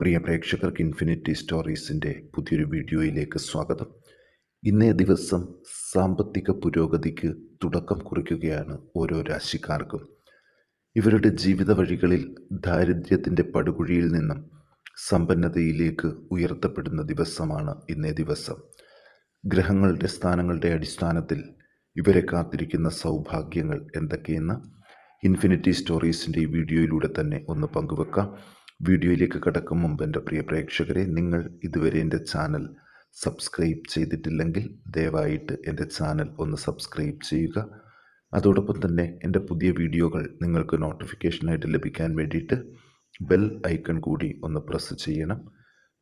പ്രിയ പ്രേക്ഷകർക്ക് ഇൻഫിനിറ്റി സ്റ്റോറീസിന്റെ പുതിയൊരു വീഡിയോയിലേക്ക് സ്വാഗതം. ഇന്നേ ദിവസം സാമ്പത്തിക പുരോഗതിക്ക് തുടക്കം കുറിക്കുകയാണ് ഓരോ രാശിക്കാർക്കും. ഇവരുടെ ജീവിത വഴികളിൽ ദാരിദ്ര്യത്തിന്റെ പടുകുഴിയിൽ നിന്നും സമ്പന്നതയിലേക്ക് ഉയർത്തപ്പെടുന്ന ദിവസമാണ് ഇന്നേ ദിവസം. ഗ്രഹങ്ങളുടെ സ്ഥാനങ്ങളുടെ അടിസ്ഥാനത്തിൽ ഇവരെ കാത്തിരിക്കുന്ന സൗഭാഗ്യങ്ങൾ എന്തൊക്കെയെന്ന് ഇൻഫിനിറ്റി സ്റ്റോറീസിന്റെ ഈ വീഡിയോയിലൂടെ തന്നെ ഒന്ന് പങ്കുവെക്കാം. വീഡിയോയിലേക്ക് കടക്കും മുമ്പ് എന്റെ പ്രിയ പ്രേക്ഷകരെ നിങ്ങൾ ഇതുവരെ എന്റെ ചാനൽ സബ്സ്ക്രൈബ് ചെയ്തിട്ടില്ലെങ്കിൽ ദയവായിട്ട് എന്റെ ചാനൽ ഒന്ന് സബ്സ്ക്രൈബ് ചെയ്യുക. അതോടൊപ്പം തന്നെ എന്റെ പുതിയ വീഡിയോകൾ നിങ്ങൾക്ക് നോട്ടിഫിക്കേഷനായിട്ട് ലഭിക്കാൻ വേണ്ടിയിട്ട് ബെൽ ഐക്കൺ കൂടി ഒന്ന് പ്രസ് ചെയ്യണം.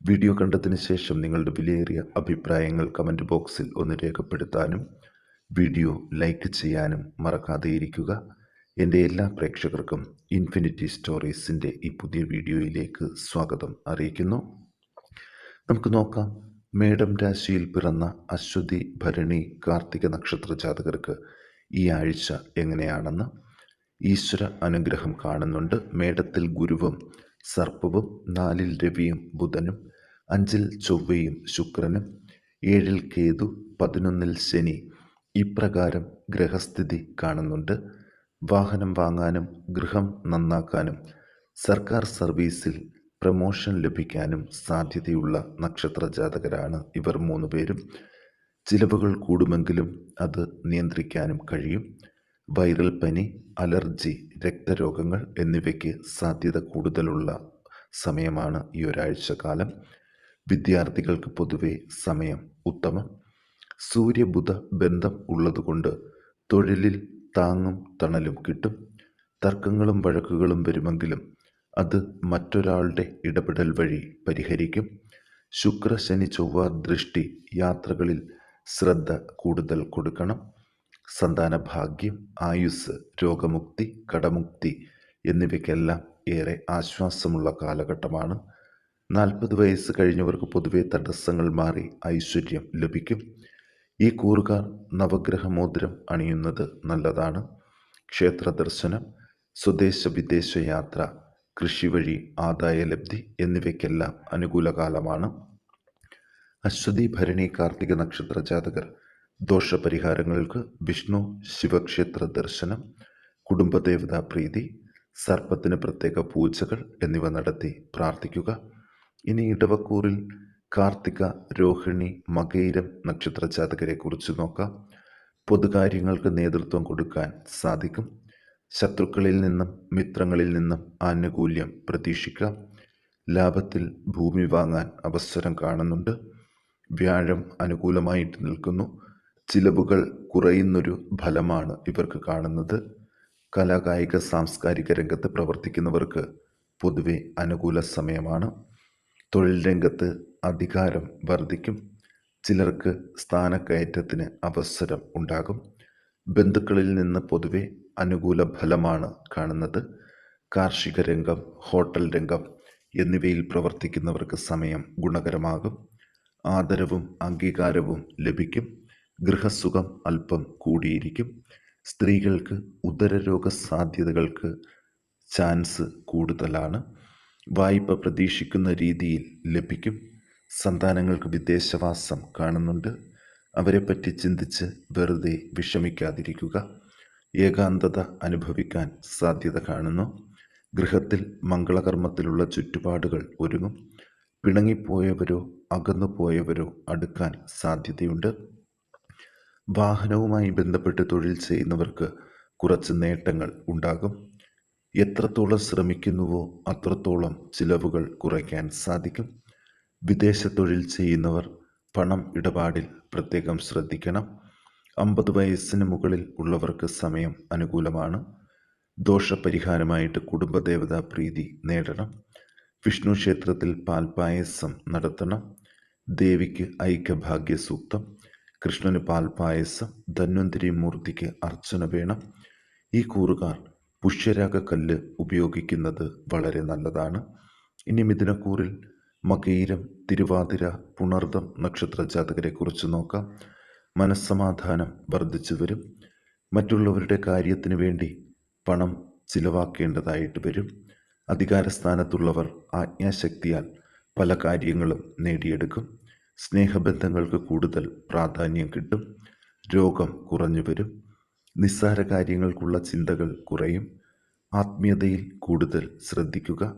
വീഡിയോ കണ്ടതിന് ശേഷം നിങ്ങളുടെ വിലയേറിയ അഭിപ്രായങ്ങൾ കമന്റ് ബോക്സിൽ ഒന്ന് രേഖപ്പെടുത്താനും വീഡിയോ ലൈക്ക് ചെയ്യാനും മറക്കാതെ ഇരിക്കുക എന്റെ എല്ലാ പ്രേക്ഷകർക്കും ഇൻഫിനിറ്റി സ്റ്റോറീസിന്റെ ഈ പുതിയ വീഡിയോയിലേക്ക് സ്വാഗതം അറിയിക്കുന്നു. നമുക്ക് നോക്കാം. മേഡം രാശിയിൽ പിറന്ന അശ്വതി ഭരണി കാർത്തിക നക്ഷത്ര ജാതകർക്ക് ഈ ആഴ്ച എങ്ങനെയാണെന്ന് ഈശ്വര അനുഗ്രഹം കാണുന്നുണ്ട്. മേടത്തിൽ ഗുരുവും സർപ്പവും നാലിൽ രവിയും ബുധനും അഞ്ചിൽ ചൊവ്വയും ശുക്രനും ഏഴിൽ കേതു പതിനൊന്നിൽ ശനി. ഇപ്രകാരം ഗ്രഹസ്ഥിതി കാണുന്നുണ്ട്. വാഹനം വാങ്ങാനും ഗൃഹം നന്നാക്കാനും സർക്കാർ സർവീസിൽ പ്രമോഷൻ ലഭിക്കാനും സാധ്യതയുള്ള നക്ഷത്ര ജാതകരാണ് ഇവർ മൂന്ന് പേരും. ചിലവുകൾ കൂടുമെങ്കിലും അത് നിയന്ത്രിക്കാനും കഴിയും. വൈറൽ പനി അലർജി രക്തരോഗങ്ങൾ എന്നിവയ്ക്ക് സാധ്യത കൂടുതലുള്ള സമയമാണ് ഈ ഒരാഴ്ച കാലം വിദ്യാർത്ഥികൾക്ക് പൊതുവെ സമയം ഉത്തമം. സൂര്യബുധ ബന്ധം ഉള്ളതുകൊണ്ട് തൊഴിലിൽ താങ്ങും തണലും കിട്ടും. തർക്കങ്ങളും വഴക്കുകളും വരുമെങ്കിലും അത് മറ്റൊരാളുടെ ഇടപെടൽ വഴി പരിഹരിക്കും. ശുക്ര ശനി ചൊവ്വ ദൃഷ്ടി യാത്രകളിൽ ശ്രദ്ധ കൂടുതൽ കൊടുക്കണം. സന്താന ഭാഗ്യം ആയുസ് രോഗമുക്തി കടമുക്തി എന്നിവയ്ക്കെല്ലാം ഏറെ ആശ്വാസമുള്ള കാലഘട്ടമാണ്. നാൽപ്പത് വയസ്സ് കഴിഞ്ഞവർക്ക് പൊതുവെ തടസ്സങ്ങൾ മാറി ഐശ്വര്യം ലഭിക്കും. ഈ കൂറുകാർ നവഗ്രഹ മോതിരം അണിയുന്നത് നല്ലതാണ്. ക്ഷേത്ര ദർശനം സ്വദേശ വിദേശ യാത്ര കൃഷി വഴി ആദായലബ്ധി എന്നിവയ്ക്കെല്ലാം അനുകൂല കാലമാണ് അശ്വതി ഭരണി കാർത്തിക നക്ഷത്ര ജാതകർ ദോഷപരിഹാരങ്ങൾക്ക് വിഷ്ണു ശിവക്ഷേത്ര ദർശനം കുടുംബദേവതാ പ്രീതി സർപ്പത്തിന് പ്രത്യേക പൂജകൾ എന്നിവ നടത്തി പ്രാർത്ഥിക്കുക. ഇനി ഇടവക്കൂറിൽ കാർത്തിക രോഹിണി മകയിരം നക്ഷത്ര ജാതകരെ കുറിച്ച് നോക്കാം. പൊതുകാര്യങ്ങൾക്ക് നേതൃത്വം കൊടുക്കാൻ സാധിക്കും. ശത്രുക്കളിൽ നിന്നും മിത്രങ്ങളിൽ നിന്നും ആനുകൂല്യം പ്രതീക്ഷിക്കാം ലാഭത്തിൽ ഭൂമി വാങ്ങാൻ അവസരം കാണുന്നുണ്ട്. വ്യാഴം അനുകൂലമായിട്ട് നിൽക്കുന്നു. ചിലവുകൾ കുറയുന്നൊരു ഫലമാണ് ഇവർക്ക് കാണുന്നത്. കലാകായിക സാംസ്കാരിക രംഗത്ത് പ്രവർത്തിക്കുന്നവർക്ക് പൊതുവെ അനുകൂല സമയമാണ്. തൊഴിൽ രംഗത്ത് അധികാരം വർദ്ധിക്കും ചിലർക്ക് സ്ഥാനക്കയറ്റത്തിന് അവസരം ഉണ്ടാകും. ബന്ധുക്കളിൽ നിന്ന് പൊതുവെ അനുകൂല ഫലമാണ് കാണുന്നത്. കാർഷിക രംഗം ഹോട്ടൽ രംഗം എന്നിവയിൽ പ്രവർത്തിക്കുന്നവർക്ക് സമയം ഗുണകരമാകും. ആദരവും അംഗീകാരവും ലഭിക്കും. ഗൃഹസുഖം അല്പം കൂടിയിരിക്കും. സ്ത്രീകൾക്ക് ഉദരരോഗ സാധ്യതകൾക്ക് ചാൻസ് കൂടുതലാണ്. വായ്പ പ്രതീക്ഷിക്കുന്ന രീതിയിൽ ലഭിക്കും. സന്താനങ്ങൾക്ക് വിദേശവാസം കാണുന്നുണ്ട്. അവരെപ്പറ്റി ചിന്തിച്ച് വെറുതെ വിഷമിക്കാതിരിക്കുക. ഏകാന്തത അനുഭവിക്കാൻ സാധ്യത കാണുന്നു. ഗൃഹത്തിൽ മംഗളകർമ്മത്തിലുള്ള ചുറ്റുപാടുകൾ ഒരുങ്ങും. പിണങ്ങിപ്പോയവരോ അകന്നു പോയവരോ അടുക്കാൻ സാധ്യതയുണ്ട്. വാഹനവുമായി ബന്ധപ്പെട്ട് തൊഴിൽ ചെയ്യുന്നവർക്ക് കുറച്ച് നേട്ടങ്ങൾ ഉണ്ടാകും. എത്രത്തോളം ശ്രമിക്കുന്നുവോ അത്രത്തോളം ചിലവുകൾ കുറയ്ക്കാൻ സാധിക്കും. വിദേശ തൊഴിൽ ചെയ്യുന്നവർ പണം ഇടപാടിൽ പ്രത്യേകം ശ്രദ്ധിക്കണം. അമ്പത് വയസ്സിന് മുകളിൽ ഉള്ളവർക്ക് സമയം അനുകൂലമാണ്. ദോഷപരിഹാരമായിട്ട് കുടുംബദേവതാ പ്രീതി നേടണം. വിഷ്ണു ക്ഷേത്രത്തിൽ പാൽപായസം നടത്തണം. ദേവിക്ക് ഐക്യഭാഗ്യ സൂക്തം കൃഷ്ണന് പാൽപായസം ധന്വന്തിരി മൂർത്തിക്ക് അർച്ചന വേണം. ഈ കൂറുകാർ പുഷ്യരാഗ കല്ല് ഉപയോഗിക്കുന്നത് വളരെ നല്ലതാണ്. ഇനി മിഥുനക്കൂറിൽ മകീരം തിരുവാതിര പുണർദം നക്ഷത്ര ജാതകരെക്കുറിച്ച് നോക്കാം. മനസ്സമാധാനം വർദ്ധിച്ചു വരും. മറ്റുള്ളവരുടെ കാര്യത്തിന് വേണ്ടി പണം ചിലവാക്കേണ്ടതായിട്ട് വരും. അധികാരസ്ഥാനത്തുള്ളവർ ആജ്ഞാശക്തിയാൽ പല കാര്യങ്ങളും നേടിയെടുക്കും. സ്നേഹബന്ധങ്ങൾക്ക് കൂടുതൽ പ്രാധാന്യം കിട്ടും. രോഗം കുറഞ്ഞു വരും. നിസ്സാര കാര്യങ്ങൾക്കുള്ള ചിന്തകൾ കുറയും. ആത്മീയതയിൽ കൂടുതൽ ശ്രദ്ധിക്കുക.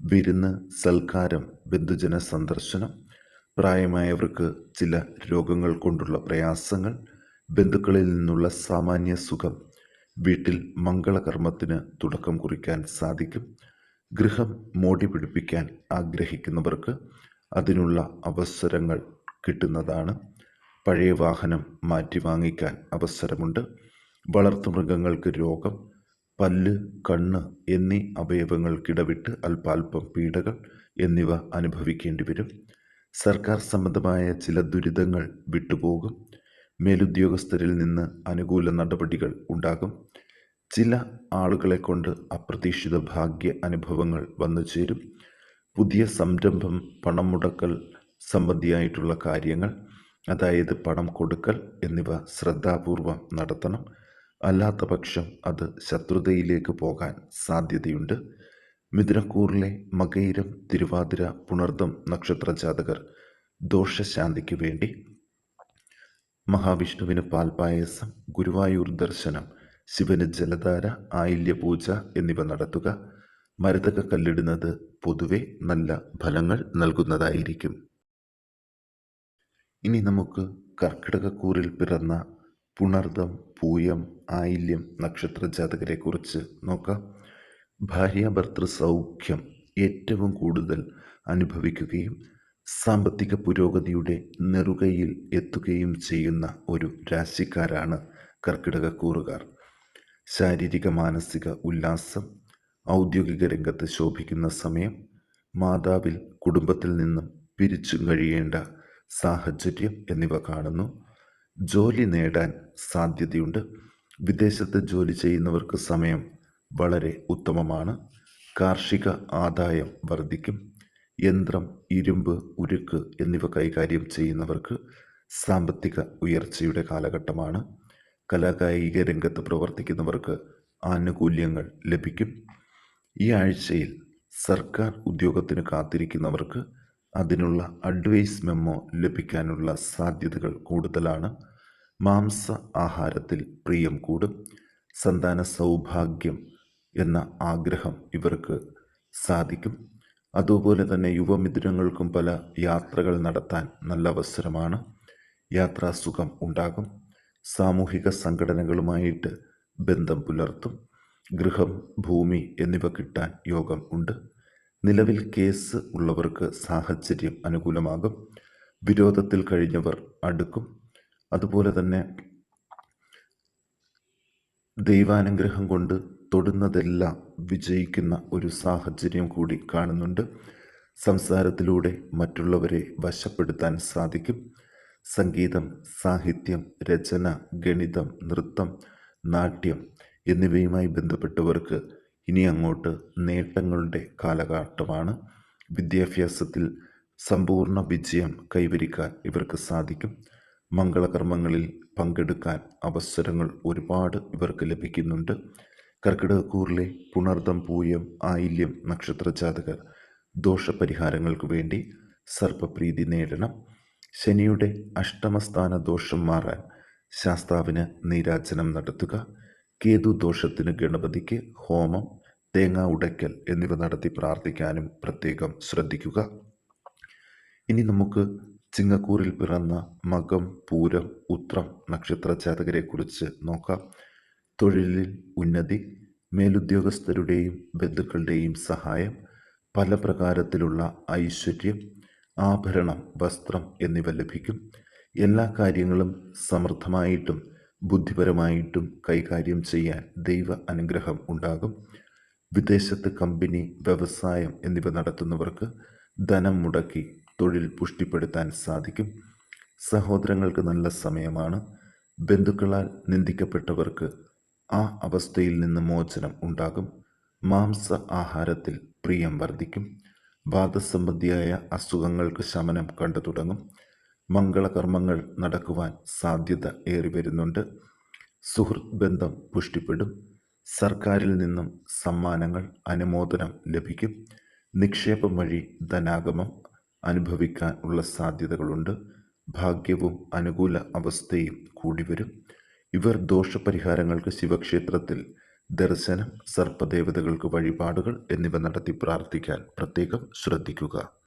വിരുന്ന് സൽക്കാരം ബന്ധുജന സന്ദർശനം പ്രായമായവർക്ക് ചില രോഗങ്ങൾ കൊണ്ടുള്ള പ്രയാസങ്ങൾ ബന്ധുക്കളിൽ നിന്നുള്ള സാമാന്യ സുഖം വീട്ടിൽ മംഗളകർമ്മത്തിന് തുടക്കം കുറിക്കാൻ സാധിക്കും. ഗൃഹം മോടി പിടിപ്പിക്കാൻ ആഗ്രഹിക്കുന്നവർക്ക് അതിനുള്ള അവസരങ്ങൾ കിട്ടുന്നതാണ്. പഴയ വാഹനം മാറ്റി വാങ്ങിക്കാൻ അവസരമുണ്ട്. വളർത്തുമൃഗങ്ങൾക്ക് രോഗം പല്ല് കണ്ണ് എന്നീ അവയവങ്ങൾക്കിടവിട്ട് അല്പാൽപം പീഡകൾ എന്നിവ അനുഭവിക്കേണ്ടി വരും. സർക്കാർ സംബന്ധമായ ചില ദുരിതങ്ങൾ വിട്ടുപോകും. മേലുദ്യോഗസ്ഥരിൽ നിന്ന് അനുകൂല നടപടികൾ ഉണ്ടാകും. ചില ആളുകളെ കൊണ്ട് അപ്രതീക്ഷിത ഭാഗ്യ അനുഭവങ്ങൾ വന്നു ചേരും. പുതിയ സംരംഭം പണം മുടക്കൽ സംബന്ധിയായിട്ടുള്ള കാര്യങ്ങൾ അതായത് പണം കൊടുക്കൽ എന്നിവ ശ്രദ്ധാപൂർവം നടത്തണം. അല്ലാത്ത പക്ഷം അത് ശത്രുതയിലേക്ക് പോകാൻ സാധ്യതയുണ്ട്. മിഥുനക്കൂറിലെ മകയിരം തിരുവാതിര പുണർദം നക്ഷത്ര ജാതകർ ദോഷശാന്തിക്ക് വേണ്ടി മഹാവിഷ്ണുവിന് പാൽപായസം ഗുരുവായൂർ ദർശനം ശിവന് ജലധാര ആയില്യപൂജ എന്നിവ നടത്തുക. മരതക കല്ലിടുന്നത് പൊതുവെ നല്ല ഫലങ്ങൾ നൽകുന്നതായിരിക്കും. ഇനി നമുക്ക് കർക്കിടകക്കൂറിൽ പിറന്ന പുണർദം പൂയം ആയില്യം നക്ഷത്ര ജാതകരെക്കുറിച്ച് നോക്കാം ഭാര്യാഭർത്തൃ സൗഖ്യം ഏറ്റവും കൂടുതൽ അനുഭവിക്കുകയും സാമ്പത്തിക പുരോഗതിയുടെ നെറുകയിൽ എത്തുകയും ചെയ്യുന്ന ഒരു രാശിക്കാരാണ് കർക്കിടകക്കൂറുകാർ ശാരീരിക മാനസിക ഉല്ലാസം ഔദ്യോഗിക രംഗത്ത് ശോഭിക്കുന്ന സമയം മാതാവിൽ കുടുംബത്തിൽ നിന്നും പിരിച്ചു കഴിയേണ്ട സാഹചര്യം എന്നിവ കാണുന്നു. ജോലി നേടാൻ സാധ്യതയുണ്ട്. വിദേശത്ത് ജോലി ചെയ്യുന്നവർക്ക് സമയം വളരെ ഉത്തമമാണ്. കാർഷിക ആദായം വർദ്ധിക്കും. യന്ത്രം ഇരുമ്പ് ഉരുക്ക് എന്നിവ കൈകാര്യം ചെയ്യുന്നവർക്ക് സാമ്പത്തിക ഉയർച്ചയുടെ കാലഘട്ടമാണ്. കലാകായിക രംഗത്ത് പ്രവർത്തിക്കുന്നവർക്ക് ആനുകൂല്യങ്ങൾ ലഭിക്കും. ഈ ആഴ്ചയിൽ സർക്കാർ ഉദ്യോഗത്തിന് കാത്തിരിക്കുന്നവർക്ക് അതിനുള്ള അഡ്വൈസ് മെമ്മോ ലഭിക്കാനുള്ള സാധ്യതകൾ കൂടുതലാണ്. മാംസ ആഹാരത്തിൽ പ്രിയം കൂടും. സന്താന സൗഭാഗ്യം എന്ന ആഗ്രഹം ഇവർക്ക് സാധിക്കും. അതുപോലെ തന്നെ യുവമിഥുനങ്ങൾക്കും പല യാത്രകൾ നടത്താൻ നല്ല അവസരമാണ്. യാത്രാസുഖം ഉണ്ടാകും. സാമൂഹിക സംഘടനകളുമായിട്ട് ബന്ധം പുലർത്തും. ഗൃഹം ഭൂമി എന്നിവ കിട്ടാൻ യോഗം ഉണ്ട്. നിലവിൽ കേസ് ഉള്ളവർക്ക് സാഹചര്യം അനുകൂലമാകും. വിരോധത്തിൽ കഴിഞ്ഞവർ അടുക്കും. അതുപോലെ തന്നെ ദൈവാനുഗ്രഹം കൊണ്ട് തൊടുന്നതെല്ലാം വിജയിക്കുന്ന ഒരു സാഹചര്യം കൂടി കാണുന്നുണ്ട്. സംസാരത്തിലൂടെ മറ്റുള്ളവരെ വശപ്പെടുത്താൻ സാധിക്കും. സംഗീതം സാഹിത്യം രചന ഗണിതം നൃത്തം നാട്യം എന്നിവയുമായി ബന്ധപ്പെട്ടവർക്ക് ഇനി അങ്ങോട്ട് നേട്ടങ്ങളുടെ കാലഘട്ടമാണ്. വിദ്യാഭ്യാസത്തിൽ സമ്പൂർണ വിജയം കൈവരിക്കാൻ ഇവർക്ക് സാധിക്കും. മംഗളകർമ്മങ്ങളിൽ പങ്കെടുക്കാൻ അവസരങ്ങൾ ഒരുപാട് ഇവർക്ക് ലഭിക്കുന്നുണ്ട്. കർക്കിടകക്കൂറിലെ പുണർദം പൂയം ആയില്യം നക്ഷത്ര ജാതകർ ദോഷപരിഹാരങ്ങൾക്ക് വേണ്ടി സർപ്പപ്രീതി നേടണം. ശനിയുടെ അഷ്ടമസ്ഥാന ദോഷം മാറാൻ ശാസ്താവിന് നീരാജനം നടത്തുക. കേതു ദോഷത്തിന് ഗണപതിക്ക് ഹോമം തേങ്ങ ഉടയ്ക്കൽ എന്നിവ നടത്തി പ്രാർത്ഥിക്കാനും പ്രത്യേകം ശ്രദ്ധിക്കുക. ഇനി നമുക്ക് ചിങ്ങക്കൂറിൽ പിറന്ന മകം പൂരം ഉത്രം നക്ഷത്ര ജാതകരെക്കുറിച്ച് നോക്കാം. തൊഴിലിൽ ഉന്നതി മേലുദ്യോഗസ്ഥരുടെയും ബന്ധുക്കളുടെയും സഹായം പല പ്രകാരത്തിലുള്ള ഐശ്വര്യം ആഭരണം വസ്ത്രം എന്നിവ ലഭിക്കും. എല്ലാ കാര്യങ്ങളും സമൃദ്ധമായിട്ടും ബുദ്ധിപരമായിട്ടും കൈകാര്യം ചെയ്യാൻ ദൈവ അനുഗ്രഹം ഉണ്ടാകും. വിദേശത്ത് കമ്പനി വ്യവസായം എന്നിവ നടത്തുന്നവർക്ക് ധനം മുടക്കി തൊഴിൽ പുഷ്ടിപ്പെടുത്താൻ സാധിക്കും. സഹോദരങ്ങൾക്ക് നല്ല സമയമാണ്. ബന്ധുക്കളാൽ നിന്ദിക്കപ്പെട്ടവർക്ക് ആ അവസ്ഥയിൽ നിന്ന് മോചനം ഉണ്ടാകും. മാംസ ആഹാരത്തിൽ പ്രിയം വർദ്ധിക്കും. വാദസംബന്ധിയായ അസുഖങ്ങൾക്ക് ശമനം കണ്ടു തുടങ്ങും. മംഗളകർമ്മങ്ങൾ നടക്കുവാൻ സാധ്യത ഏറി വരുന്നുണ്ട്. സുഹൃത്ത് ബന്ധം പുഷ്ടിപ്പെടും. സർക്കാരിൽ നിന്നും സമ്മാനങ്ങൾ അനുമോദനം ലഭിക്കും. നിക്ഷേപം വഴി ധനാഗമം. അനുഭവിക്കാൻ ഉള്ള സാധ്യതകളുണ്ട്. ഭാഗ്യവും അനുകൂല അവസ്ഥയും കൂടി വരും ഇവർ ദോഷപരിഹാരങ്ങൾക്ക് ശിവക്ഷേത്രത്തിൽ ദർശനം സർപ്പദേവതകൾക്ക് വഴിപാടുകൾ എന്നിവ നടത്തി പ്രാർത്ഥിക്കാൻ പ്രത്യേകം ശ്രദ്ധിക്കുക.